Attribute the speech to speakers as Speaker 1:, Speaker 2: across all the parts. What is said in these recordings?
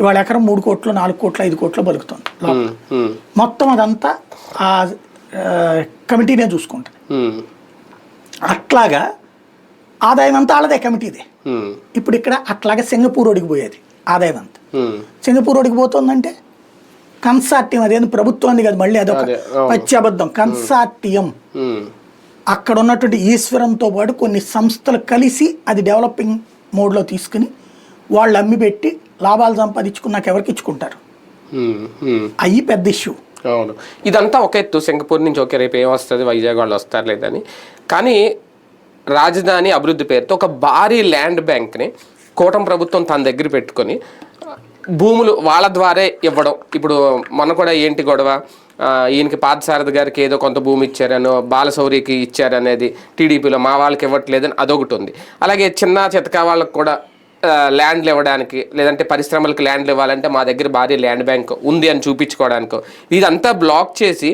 Speaker 1: ఇవాళ ఎకరం మూడు కోట్లు నాలుగు కోట్లు ఐదు కోట్లు బలుకుతుంది మొత్తం అదంతా ఆ కమిటీనే చూసుకుంటుంది అట్లాగా ఆదాయం అంతా వాళ్ళదే కమిటీదే. ఇప్పుడు ఇక్కడ అట్లాగే సింగపూర్ ఒడికి పోయేది ఆదాయం అంతా. సింగపూర్ ఒడికి పోతుందంటే కన్సార్టియం అదేంది ప్రభుత్వాన్ని కాదు మళ్ళీ అదొక
Speaker 2: అదే, అవును.
Speaker 1: పచ్చి అబద్ధం. కన్సార్టియం. అక్కడ ఉన్నటువంటి ఈశ్వరంతో పాటు కొన్ని సంస్థలు కలిసి అది డెవలపింగ్ మోడ్లో తీసుకుని వాళ్ళు అమ్మి పెట్టి లాభాలు సంపాదించుకున్నాక ఎవరికి ఇచ్చుకుంటారు. అవి పెద్ద ఇష్యూ.
Speaker 2: అవును. ఇదంతా ఒక ఎత్తు. సింగపూర్ నుంచి ఓకే రేపు ఏం వస్తుంది వైజాగ్ వాళ్ళు వస్తారు లేదని. కానీ రాజధాని అభివృద్ధి పేరుతో ఒక భారీ ల్యాండ్ బ్యాంక్ని కూటమి ప్రభుత్వం తన దగ్గర పెట్టుకొని భూములు వాళ్ళ ద్వారే ఇవ్వడం. ఇప్పుడు మొన్న కూడా ఏంటి గొడవ? ఈయనకి పాదసారథి గారికి ఏదో కొంత భూమి ఇచ్చారనో బాలశౌరికి ఇచ్చారనేది టీడీపీలో మా వాళ్ళకి ఇవ్వట్లేదని అదొకటి ఉంది. అలాగే చిన్న చితకా వాళ్ళకి కూడా ల్యాండ్లు ఇవ్వడానికి లేదంటే పరిశ్రమలకు ల్యాండ్లు ఇవ్వాలంటే మా దగ్గర భారీ ల్యాండ్ బ్యాంక్ ఉంది అని చూపించుకోవడానికో. ఇదంతా బ్లాక్ చేసి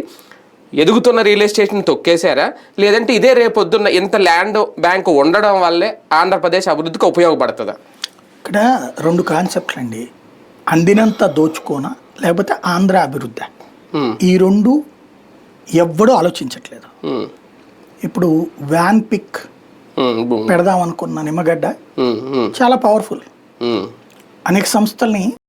Speaker 2: ఎదుగుతున్న రియల్ ఎస్టేట్ని తొక్కేశారా? లేదంటే ఇదే రేపొద్దున్న ఇంత ల్యాండ్ బ్యాంక్ ఉండడం వల్లే ఆంధ్రప్రదేశ్ అభివృద్ధికి ఉపయోగపడుతుందా?
Speaker 1: ఇక్కడ రెండు కాన్సెప్ట్లు అండి. అందినంత దోచుకోన లేకపోతే ఆంధ్ర అభివృద్ధి.
Speaker 2: ఉమ్,
Speaker 1: ఈ రెండు ఎవ్వడూ ఆలోచించట్లేదు.
Speaker 2: ఉమ్,
Speaker 1: ఇప్పుడు వ్యాన్ పిక్. పెడదాం అనుకున్న నిమ్మగడ్డ. చాలా పవర్ఫుల్ అనేక సంస్థల్ని